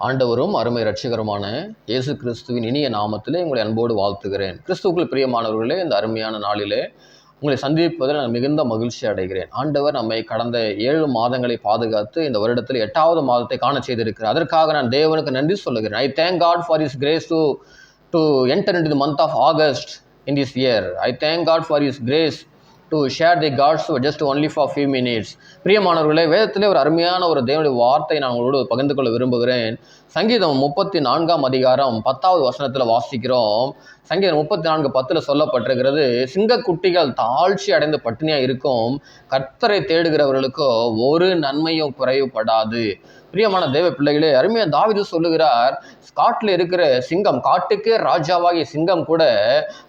ஆண்டவரும் அருமை ரட்சகருமான இயேசு கிறிஸ்துவின் இனிய நாமத்திலே உங்களை அன்போடு வாழ்த்துகிறேன். கிறிஸ்துவுக்குள் பிரியமானவர்களே இந்த அருமையான நாளிலே உங்களை சந்திப்பதில் நான் மிகுந்த மகிழ்ச்சி அடைகிறேன். ஆண்டவர் நம்மை கடந்த ஏழு மாதங்களை பாதுகாத்து இந்த வருடத்தில் எட்டாவது மாதத்தை காண செய்திருக்கிறார். அதற்காக நான் தேவனுக்கு நன்றி சொல்லுகிறேன். I thank God for is grace to to enter in the month of August in this year I thank God for is grace to share the God's just only for few minutes பிரியமானவர்களே வேதத்திலே ஒரு அருமையான ஒரு தேவனுடைய வார்த்தை நான் உங்களோடு பகிர்ந்து கொள்ள விரும்புகிறேன். சங்கீதம் முப்பத்தி நான்காம் அதிகாரம் பத்தாவது வசனத்தில் வாசிக்கிறோம். சங்கீதம் முப்பத்தி நான்கு பத்தில் சொல்லப்பட்டிருக்கிறது சிங்கக்குட்டிகள் தாழ்ச்சி அடைந்து பட்டினியாக இருக்கும். கர்த்தரை தேடுகிறவர்களுக்கோ ஒரு நன்மையும் குறைவுபடாது. பிரியமான தேவ பிள்ளைகளே அருமையாக தாவிது சொல்லுகிறார் காட்டில் இருக்கிற சிங்கம் காட்டுக்கே ராஜாவாகிய சிங்கம் கூட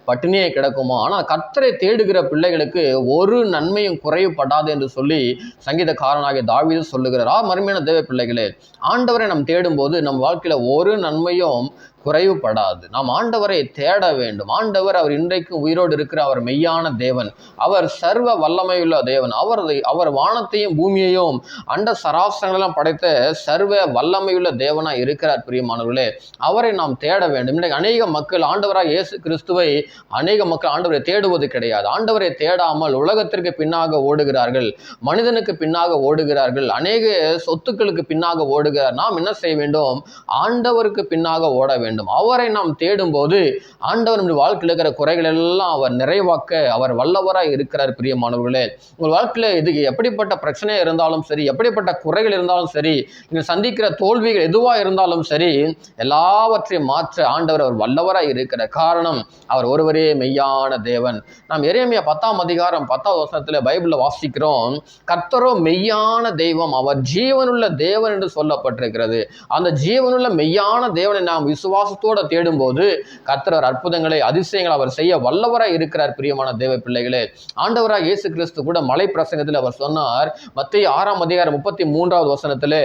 பட்டினியே கிடக்குமா? ஆனால் கர்த்தரை தேடுகிற பிள்ளைகளுக்கு ஒரு நன்மையும் குறைவுபடாது என்று சொல்லி சங்கீதக்காரனாகிய தாவிது சொல்லுகிறார். ஆ மருமையான தேவ பிள்ளைகளே ஆண்டவரை நாம் தேடும்போது நம் வாழ்க்கையில் ஒரு நன்மையும் குறைவுபடாது. நாம் ஆண்டவரை தேட வேண்டும். ஆண்டவர் அவர் இன்றைக்கும் உயிரோடு இருக்கிற அவர் மெய்யான தேவன். அவர் சர்வ வல்லமையுள்ள தேவன். அவர் அவர் வானத்தையும் பூமியையும் அண்ட சராசரங்களெல்லாம் படைத்த சர்வ வல்லமையுள்ள தேவனாக இருக்கிறார் பிரியமானவர்களே. அவரை நாம் தேட வேண்டும். இன்றைக்கு அநேக மக்கள் ஆண்டவராக இயேசு கிறிஸ்துவை அநேக மக்கள் ஆண்டவரை தேடுவது கிடையாது. ஆண்டவரை தேடாமல் உலகத்திற்கு பின்னாக ஓடுகிறார்கள். மனிதனுக்கு பின்னாக ஓடுகிறார்கள். அநேக சொத்துக்களுக்கு பின்னாக ஓடுகிறார். நாம் என்ன செய்ய வேண்டும்? ஆண்டவருக்கு பின்னாக ஓட வேண்டும். அவரை நாம் தேடும்போது ஆண்டவர் நம்முடைய வாழ்க்கையில் இருக்கிற குறைகள் எல்லாம் அவர் நிறைவாக்க அவர் வல்லவராக இருக்கிறார் பிரியமானவர்களே. உங்கள் வாழ்க்கையில் இது எப்படிப்பட்ட பிரச்சனை இருந்தாலும் சரி எப்படிப்பட்ட குறைகள் இருந்தாலும் சரி நீங்கள் சந்திக்கிற தோல்விகள் எதுவாக இருந்தாலும் சரி எல்லாவற்றையும் மாற்ற ஆண்டவர் அவர் வல்லவராக இருக்கிற காரணம் அவர் ஒருவரே மெய்யான தேவன். நாம் எரேமியா பத்தாம் அதிகாரம் பத்தாவது வசனத்தில் பைபிளில் வாசிக்கிறோம் கர்த்தரோ மெய்யான தெய்வம் அவர் ஜீவனுள்ள தேவன் என்று சொல்லப்பட்டிருக்கிறது. அந்த ஜீவனுள்ள மெய்யான தேவனை நாம் விசுவா விசுவாசத்தோடு தேடும்போது கர்த்தர் அற்புதங்களை அதிசயங்களை அவர் செய்ய வல்லவராக இருக்கிறார் பிரியமான தேவ பிள்ளைகளே. ஆண்டவராக இயேசு கிறிஸ்து கூட மலை பிரசங்கத்தில் அவர் சொன்னார் மத்திய ஆறாம் அதிகாரம் முப்பத்தி மூன்றாவது வசனத்தில்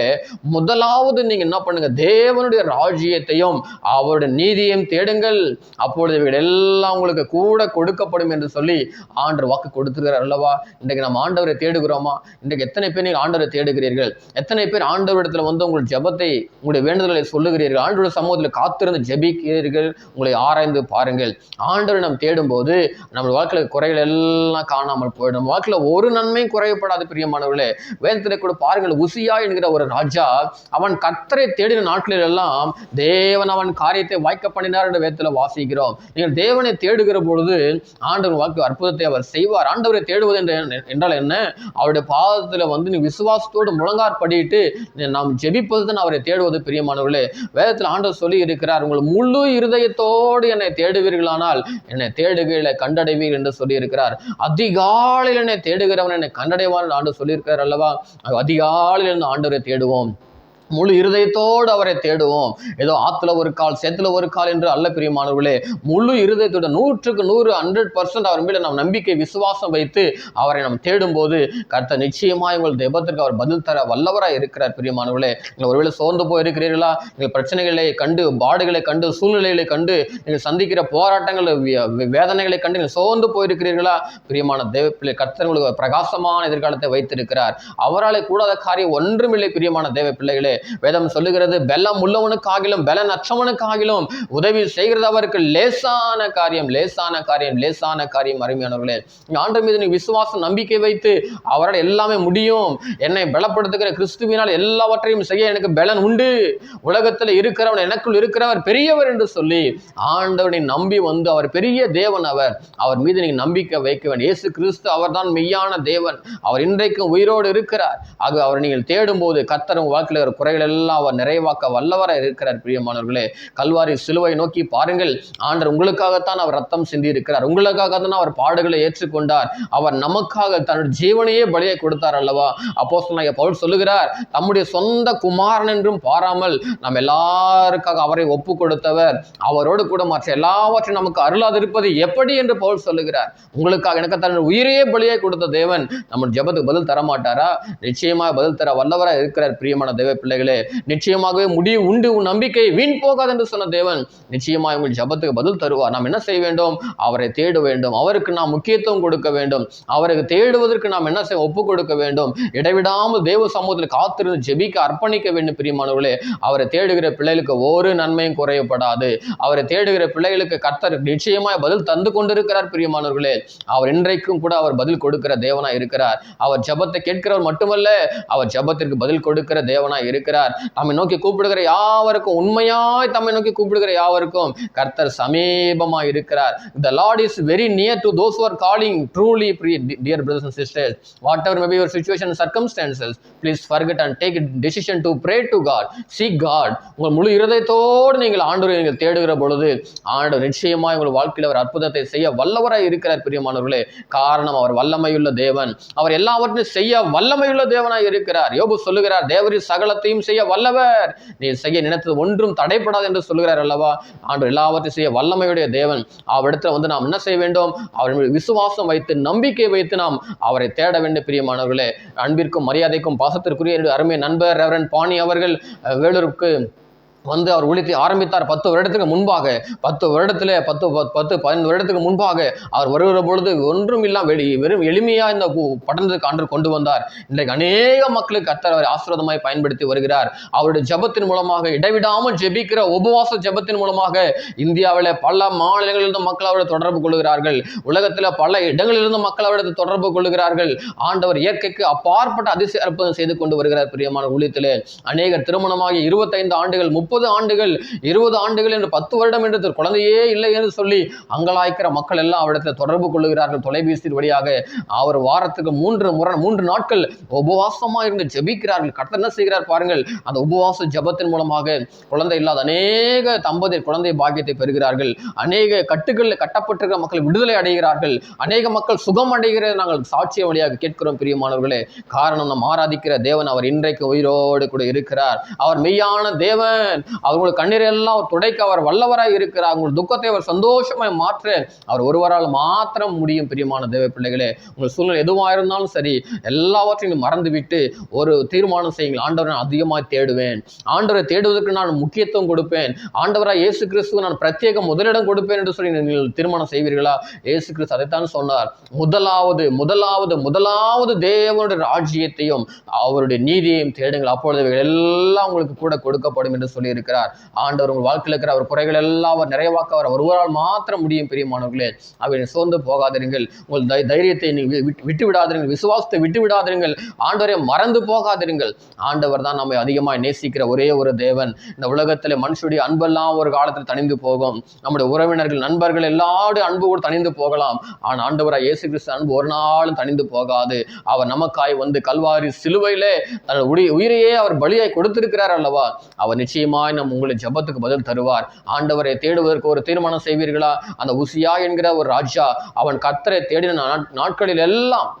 முதலாவது நீங்க என்ன பண்ணுங்க தேவனுடைய ராஜ்யத்தையும் அவருடைய நீதியையும் தேடுங்கள். அப்பொழுது இவைகள் எல்லாம் உங்களுக்கு கூட கொடுக்கப்படும் என்று சொல்லி ஆண்டர் வாக்கு கொடுத்துருக்கிறார் அல்லவா? இன்றைக்கு நம்ம ஆண்டவரை தேடுகிறோமா? இன்றைக்கு எத்தனை பேர் நீங்கள் ஆண்டவரை தேடுகிறீர்கள்? எத்தனை பேர் ஆண்டவரிடத்தில் வந்து உங்கள் ஜெபத்தை உங்களுடைய வேண்டுதலை சொல்லுகிறீர்கள்? ஆண்டோட சமூகத்தில் காத்து திறந்து ஜெபிக்கிறீர்கள் உங்களை ஆராய்ந்து பாருங்கள். ஆண்டவரை நாம் தேடும்போது நம்ம வாழ்க்கையில் குறைகள் எல்லாம் காணாமல் போயிடும். வாழ்க்கையில் ஒரு நன்மையும் குறையப்படாது பிரியமானவர்களே. வேதத்தில் கூட பாருங்கள் உசியா என்கிற ஒரு ராஜா அவன் கத்தரை தேடின நாட்களில் எல்லாம் தேவன் அவன் காரியத்தை வாய்க்க பண்ணினார் என்ற வேதத்தில் வாசிக்கிறோம். நீங்கள் தேவனை தேடுகிற பொழுது ஆண்டவர் வாழ்க்கை அற்புதத்தை அவர் செய்வார். ஆண்டவரை தேடுவது என்றால் என்ன? அவருடைய பாதத்தில் வந்து நீ விசுவாசத்தோடு முழங்கார் படிட்டு நாம் ஜெபிப்பது தான் அவரை தேடுவது பிரியமானவர்களே. வேதத்தில் ஆண்டவர் சொல்லி இருக்கிறார் உங்கள் முழு இருதயத்தோடு என்னை தேடுவீர்களானால் என்னை தேடுகையில கண்டடைவீர் என்று சொல்லியிருக்கிறார். அதிகாலையில் என்னை தேடுகிறவன் என்னை கண்டடைவான் ஆண்டு சொல்லியிருக்கிறார் அல்லவா? அதிகாலையில் இருந்து ஆண்டவரை தேடுவோம். முழு இருதயத்தோடு அவரை தேடுவோம். ஏதோ ஆத்துல ஒரு கால் சேத்துல ஒரு கால் என்று அல்ல பிரியமானவர்களே முழு இருதயத்தோட நூற்றுக்கு நூறு ஹண்ட்ரட் பர்சன்ட் அவர் மேல நம் நம்பிக்கை விசுவாசம் வைத்து அவரை நாம் தேடும்போது கருத்த நிச்சயமா உங்கள் தெய்வத்திற்கு அவர் பதில் தர வல்லவராக இருக்கிறார் பிரியமானவர்களே. நீங்கள் ஒருவேளை சோர்ந்து போயிருக்கிறீர்களா? நீங்கள் பிரச்சனைகளை கண்டு பாடுகளை கண்டு சூழ்நிலைகளை கண்டு நீங்கள் சந்திக்கிற போராட்டங்கள் வே- வேதனைகளை கண்டு நீங்கள் சோர்ந்து போயிருக்கிறீர்களா? பிரியமான தேவ பிள்ளை கர்த்தர் உங்களுக்கு பிரகாசமான எதிர்காலத்தை வைத்திருக்கிறார். அவராலே கூடாத காரியம் ஒன்றுமில்லை பிரியமான தேவ பிள்ளைகளே வேதம் சொல்லுகிறது பெல்லம் உள்ளவனுக்காகிலும் பலன் அற்றவனுக்காகிலும் உதவி செய்கிறது அவருக்கு லேசான காரியம் லேசான காரியம் லேசான காரியம். அருமையானவர்களே ஆண்டு மீது நீ விசுவாசம் நம்பிக்கை வைத்து அவரால் எல்லாமே முடியும். என்னை பலப்படுத்துகிற கிறிஸ்துவினால் எல்லாவற்றையும் செய்ய எனக்கு பலன் உண்டு. உலகத்தில் இருக்கிறவன் எனக்குள் இருக்கிறவர் பெரியவர் என்று சொல்லி ஆண்டவனை நம்பி வந்து அவர் பெரிய தேவன் அவர். அவர் மீது நீங்க நம்பிக்கை வைக்க வேண்டும். இயேசு கிறிஸ்து அவர்தான் மெய்யான தேவன். அவர் இன்றைக்கும் உயிரோடு இருக்கிறார். ஆக அவர் நீங்கள் தேடும்போது கர்த்தர் உங்கள் வாழ்க்கையில் இருக்கிற குறைகள் எல்லாம் அவர் நிறைவாக்க வல்லவராக இருக்கிறார் பிரியமானவர்களே. கல்வாரி சிலுவை நோக்கி பாருங்கள். ஆண்டர் உங்களுக்காகத்தான் அவர் ரத்தம் சிந்தி இருக்கிறார் உங்களுக்காகத்தான் அவர் பாடுகளை ஏற்றுக்கொண்டார். அவர் நமக்காக தன்னுடைய ஜீவனையே பலியை கொடுத்தார் அல்லவா? அப்போ பவுல் சொல்லுகிறார் தம்முடைய சொந்த குமாரன் என்றும் பாராமல் நம்ம எல்லாருக்காக அவரை ஒப்பு கொடுத்தவர் அவரோடு கூட மற்ற எல்லாவற்றையும் நமக்கு அருளாதிருப்பது எப்படி? என்று பவுல் சொல்லுகிறார். உங்களுக்காக எனக்கு தன்னுடைய உயிரையே பலியை கொடுத்த தேவன் நம்ம ஜெபத்துக்கு பதில் தர மாட்டாரா நிச்சயமாக பதில் தர வல்லவராக இருக்கிறார் பிரியமான தேவ பிள்ளை பிள்ளைகளே நிச்சயமாகவே முடிவு உண்டு உன் நம்பிக்கை வீண் போகாது என்று சொன்ன தேவன் நிச்சயமாக உங்கள் ஜபத்துக்கு பதில் தருவார். நாம் என்ன செய்ய வேண்டும்? அவரை தேட வேண்டும். அவருக்கு நாம் முக்கியத்துவம் கொடுக்க வேண்டும். அவருக்கு தேடுவதற்கு நாம் என்ன செய்ய ஒப்பு கொடுக்க வேண்டும். இடைவிடாமல் தேவ சமூகத்தில் காத்திருந்து ஜெபிக்க அர்ப்பணிக்க வேண்டும் பிரியமானவர்களே. அவரை தேடுகிற பிள்ளைகளுக்கு ஒரு நன்மையும் குறையப்படாது. அவரை தேடுகிற பிள்ளைகளுக்கு கர்த்தர் நிச்சயமாய் பதில் தந்து கொண்டிருக்கிறார் பிரியமானவர்களே. அவர் இன்றைக்கும் கூட அவர் பதில் கொடுக்கிற தேவனா இருக்கிறார். அவர் ஜபத்தை கேட்கிறவர் மட்டுமல்ல அவர் ஜபத்திற்கு பதில் கொடுக்கிற தேவனா இருக்கிறார். இருக்கிறார். தம்மை நோக்கி கூப்பிடுகிற யாவருக்கும் உண்மையாய் தம்மை நோக்கி கூப்பிடுகிற யாவருக்கும் கர்த்தர் சமீபமாக இருக்கிறார். The Lord is very near to those are calling truly free dear dear sisters what sisters maybe may situation your please and and take decision and take to God to God உங்கள் முழு இருதயத்தோடு நீங்கள் ஆண்டு நீங்கள் தேடுகிற பொழுது ஆண்டவர் நிச்சயமாக உங்கள் வாழ்க்கையில் அவர் அற்புதத்தை செய்ய வல்லவராய் இருக்கிறார் பிரியமானவர்களே. காரணம் அவர் வல்லமையுள்ள தேவன். அவர் எல்லாவற்றையும் செய்ய வல்லமையுள்ள தேவனாய் இருக்கிறார். யோபு சொல்லுகிறார் தேவரி சகலத்தையும் செய்ய வல்லவர். நீ செய்ய நினைத்தது ஒன்றும் தடைப்படாது என்று சொல்லுகிறார் அல்லவா? ஆண்டு எல்லாவற்றையும் செய்ய வல்லமையுடைய தேவன். அவரிடத்தில் வந்து நாம் என்ன செய்ய வேண்டும்? அவர் மீது விசுவாசம் வைத்து நம்பிக்கை வைத்து நாம் அவரை தேட வேண்டும் பிரியமானவர்களே. அன்பிற்கும் மரியாதைக்கும் பாசத்திற்குரிய அருமை நண்பர் ரெவரன் பாணி அவர்கள் வேலூருக்கு வந்து அவர் ஊழியத்தை ஆரம்பித்தார். பத்து வருடத்துக்கு முன்பாக பத்து வருடத்துல பத்து பத்து- பதினைந்து வருடத்துக்கு முன்பாக அவர் வருகிற பொழுது ஒன்றும் இல்லாம வெளி வெறும் எளிமையா இந்த பட்டணத்துக்கு ஆண்டு கொண்டு வந்தார். இன்றைக்கு அநேக மக்களுக்கு கர்த்தர் அவர் ஆசிரதமாய் பயன்படுத்தி வருகிறார். அவருடைய ஜபத்தின் மூலமாக இடைவிடாமல் ஜெபிக்கிற உபவாச ஜெபத்தின் மூலமாக இந்தியாவில் பல மாநிலங்களிலிருந்து மக்கள் அவரை தொடர்பு கொள்கிறார்கள். உலகத்தில் பல இடங்களிலிருந்து மக்கள் அவரது தொடர்பு கொள்கிறார்கள். ஆண்டவர் இயற்கைக்கு அப்பாற்பட்ட அதிசய அற்புதம் செய்து கொண்டு வருகிறார் பிரியமான ஊழியத்திலே. அநேகர் திருமணமாகி இருபத்தைந்து ஆண்டுகள் முப்பது ஆண்டுகள் இருபது ஆண்டுகள் என்று பத்து வருடம் என்று தன் குழந்தையே இல்லை என்று சொல்லி அங்கலாய்க்கிற மக்கள் எல்லாம் அவரிடத்தில் தொடர்பு கொள்ளுகிறார்கள். தொலைபேசி வழியாக அவர் வாரத்துக்கு மூன்று முறை மூன்று நாட்கள் உபவாசமாக இருந்து ஜெபிக்கிறார்கள். கர்த்தர் என்ன செய்கிறார் பாருங்கள் அந்த உபவாச ஜெபத்தின் மூலமாக குழந்தை இல்லாத அநேக தம்பதி குழந்தை பாக்கியத்தை பெறுகிறார்கள். அநேக கட்டுகளில் கட்டப்பட்டிருக்கிற மக்கள் விடுதலை அடைகிறார்கள். அநேக மக்கள் சுகம் அடைகிற நாங்கள் சாட்சிய வழியாக கேட்கிறோம் பிரியமானவர்களே. காரணம் நம் ஆராதிக்கிற தேவன் அவர் இன்றைக்கு உயிரோடு கூட இருக்கிறார். அவர் மெய்யான தேவன். அவர்கள் கண்ணீரெல்லாம் அவர் துடைக்க அவர் வல்லவராய் இருக்கிறார். உங்கள் துக்கத்தை அவர் சந்தோஷமாய் மாற்ற அவர் ஒருவரால் மாத்திரம் முடியும் பிரியமான தேவ பிள்ளைகளே. உங்கள் சூழ்நிலை எதுவாக இருந்தாலும் சரி எல்லாவற்றையும் மறந்துவிட்டு ஒரு தீர்மானம் செய்யுங்கள் ஆண்டவரை நான் அதிகமாக தேடுவேன். ஆண்டவரை தேடுவதற்கு நான் முக்கியத்துவம் கொடுப்பேன். ஆண்டவராக இயேசு கிறிஸ்துவ நான் பிரத்யேக முதலிடம் கொடுப்பேன் என்று சொல்லி நீங்கள் தீர்மானம் செய்வீர்களா? இயேசு கிறிஸ்து அதைத்தான் சொன்னார். முதலாவது முதலாவது முதலாவது தேவனுடைய ராஜ்யத்தையும் அவருடைய நீதியையும் தேடுங்கள். அப்பொழுது இவைகள் எல்லாம் உங்களுக்கு கூட கொடுக்கப்படும் என்று சொல்லி சொல்லியிருக்கிறார் ஆண்டவர் உங்கள் வாழ்க்கையில் இருக்கிற அவர் குறைகள் எல்லாம் அவர் நிறைவாக்க அவர் ஒருவரால் மாத்திரம் முடியும் பிரியமானவர்களே. அவை சோர்ந்து போகாதிருங்கள். உங்கள் தை- தைரியத்தை நீங்கள் விட்டு- விட்டு விடாதிருங்கள். விசுவாசத்தை விட்டு விடாதிருங்கள். ஆண்டவரை மறந்து போகாதிருங்கள். ஆண்டவர் தான் நம்மை அதிகமாக நேசிக்கிற ஒரே ஒரு தேவன். இந்த உலகத்தில் மனுஷனுடைய அன்பெல்லாம் ஒரு காலத்தில் தணிந்து போகும். நம்முடைய உறவினர்கள் நண்பர்கள் எல்லாரும் அன்பு கூட தணிந்து போகலாம். ஆனால் ஆண்டவராக இயேசு கிறிஸ்து அன்பு ஒரு நாளும் தணிந்து போகாது. அவர் நமக்காய் வந்து கல்வாரி சிலுவையிலே தன் உயிரையே அவர் பலியாய் கொடுத்திருக்கிறார் அல்லவா? அவர் நிச்சயமா நிச்சயமாய் நம் உங்களை ஜெபத்துக்கு பதில் தருவார். ஆண்டவரை தேடுவதற்கு ஒரு தீர்மானம் செய்வீர்களா? அந்த உசியா என்கிற ஒரு ராஜா அவன் கர்த்தரை தேடின நாட்- நாட்களில் எல்லாம்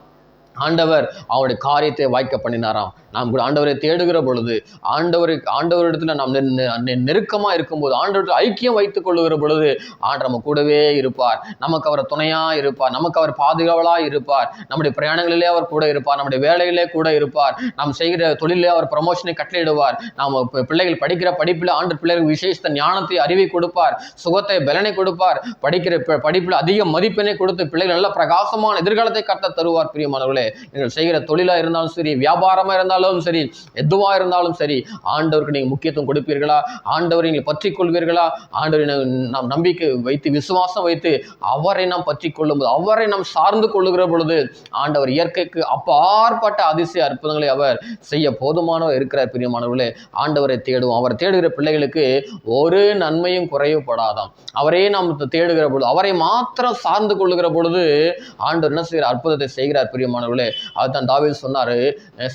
ஆண்டவர் அவனுடைய காரியத்தை வாய்க்க பண்ணினாராம். நாம் கூட ஆண்டவரை தேடுகிற பொழுது ஆண்டவருக்கு ஆண்டவரிடத்தில் நாம் நெருக்கமாக இருக்கும்போது ஆண்டவரிடத்தில் ஐக்கியம் வைத்துக் கொள்ளுகிற பொழுது ஆண்டவர் நம்ம கூடவே இருப்பார். நமக்கு அவர் துணையாக இருப்பார். நமக்கு அவர் பாதுகாவலாக இருப்பார். நம்முடைய பிரயாணங்களிலே அவர் கூட இருப்பார். நம்முடைய வேலையிலே கூட இருப்பார். நாம் செய்கிற தொழிலே அவர் ப்ரமோஷனை கட்டளையிடுவார். நாம் பிள்ளைகள் படிக்கிற படிப்பில் ஆண்டு பிள்ளைகளுக்கு விசேஷத்த ஞானத்தை அறிவை கொடுப்பார். சுகத்தை பலனை கொடுப்பார். படிக்கிற ப- படிப்பில் அதிக மதிப்பெண்ணை கொடுத்து பிள்ளைகள் நல்ல பிரகாசமான எதிர்காலத்தை கட்ட தருவார். பிரியமானவர்களே நீங்கள் செய்கிற தொழிலாக இருந்தாலும் சரி வியாபாரமாக இருந்தாலும் இருந்தாலும் சரி எதுவாக இருந்தாலும் சரி ஆண்டவருக்கு நீங்கள் முக்கியத்துவம் கொடுப்பீர்களா? ஆண்டவரை நீங்கள் பற்றி கொள்வீர்களா ஆண்டவரை நா- நாம் நம்பிக்கை வைத்து விசுவாசம் வைத்து அவரை நாம் பற்றி கொள்ளும் போது அவரை நாம் சார்ந்து கொள்ளுகிற பொழுது ஆண்டவர் இயற்கைக்கு அப்பாற்பட்ட அதிசய அற்புதங்களை அவர் செய்ய போதுமானவர் இருக்கிறார் பிரியமானவர்களே. ஆண்டவரை தேடுவோம். அவர் தேடுகிற பிள்ளைகளுக்கு ஒரு நன்மையும் குறைவுபடாதாம். அவரே நாம் தேடுகிற பொழுது அவரை மாத்திரம் சார்ந்து கொள்ளுகிற பொழுது ஆண்டவர் என்ன செய்கிறார்? அற்புதத்தை செய்கிறார் பிரியமானவர்களே. அதுதான் தாவீது சொன்னாரு அஹ்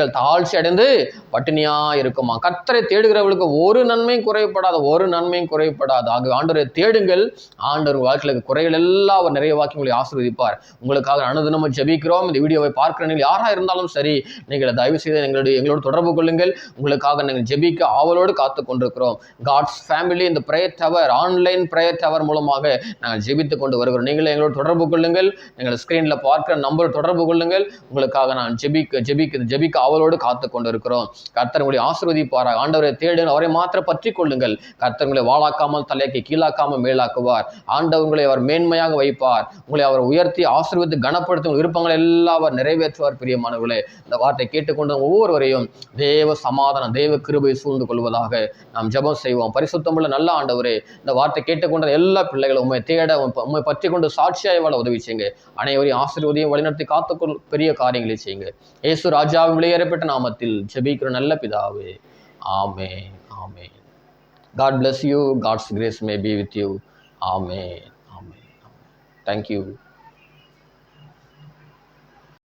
சிங்கக்குட்டிகள் தாழ்ச்சி அடைந்து பட்டினியா இருக்குமா? கத்தரை தேடுகிறவர்களுக்கு ஒரு நன்மையும் குறைப்படாத ஒரு நன்மையும் குறைப்படாது ஆகவே ஆண்டவரை தேடுங்கள். ஆண்டவர் வாழ்க்கையில் குறைகள் எல்லாம் அவர் நிறைவாக்கி உங்களை ஆசீர்வதிப்பார். உங்களுக்காக அனுதினமும் ஜெபிக்கிறோம். இந்த வீடியோவை பார்க்கிற நீங்கள் யாராக இருந்தாலும் சரி நீங்கள் தயவு செய்து எங்களுடைய எங்களோடு தொடர்பு கொள்ளுங்கள். உங்களுக்காக நாங்கள் ஜெபிக்க ஆவலோடு காத்து கொண்டிருக்கிறோம். காட்ஸ் ஃபேமிலி இந்த prayer tower online prayer tower மூலமாக நாங்கள் ஜெபித்து கொண்டு வருகிறோம். நீங்களே எங்களோடு தொடர்பு கொள்ளுங்கள். நீங்கள் ஸ்க்ரீனில் பார்க்குற நம்பர் தொடர்பு கொள்ளுங்கள். உங்களுக்காக நான் ஜெபிக்க ஜெபிக்க ஜெபிக்க ஆவலோடு காத்து கொண்டிருக்கிறோம் கர்த்தர் உங்களை ஆண்டவரை தேடு அவரை மாத்திர பற்றி கொள்ளுங்கள். கர்த்தர் உங்களை வாழாக்காமல் தலைக்கு கீழாக்காமல் மேலாக்குவார். ஆண்டவர் உங்களை அவர் மேன்மையாக வைப்பார். உங்களை அவர் உயர்த்தி ஆசீர்வதித்து கனப்படுத்தும் விருப்பங்களை எல்லாம் அவர் நிறைவேற்றுவார் பிரியமானவர்களே. இந்த வார்த்தை கேட்டுக்கொண்ட ஒவ்வொருவரையும் தேவ சமாதானம் தேவ கிருபை சூழ்ந்து கொள்வதாக நாம் ஜெபம் செய்வோம். பரிசுத்தமுள்ள நல்ல ஆண்டவரே இந்த வார்த்தை கேட்டுக்கொண்ட எல்லா பிள்ளைகளும் உண்மை தேட உண்மை பற்றி கொண்டு சாட்சியாக வாழ உதவி செய்யுங்க. அனைவரையும் ஆசிர்வதியும் வழிநடத்தி காத்துக்கொள் பெரிய காரியங்களை செய்யுங்க. இயேசு ராஜாவின் பெற்ற நாமத்தில் ஜெபிக்கிற நல்ல பிதாவே ஆமே ஆமே God bless you God's grace may be with you ஆமே ஆமே ஆமே தேங்க்யூ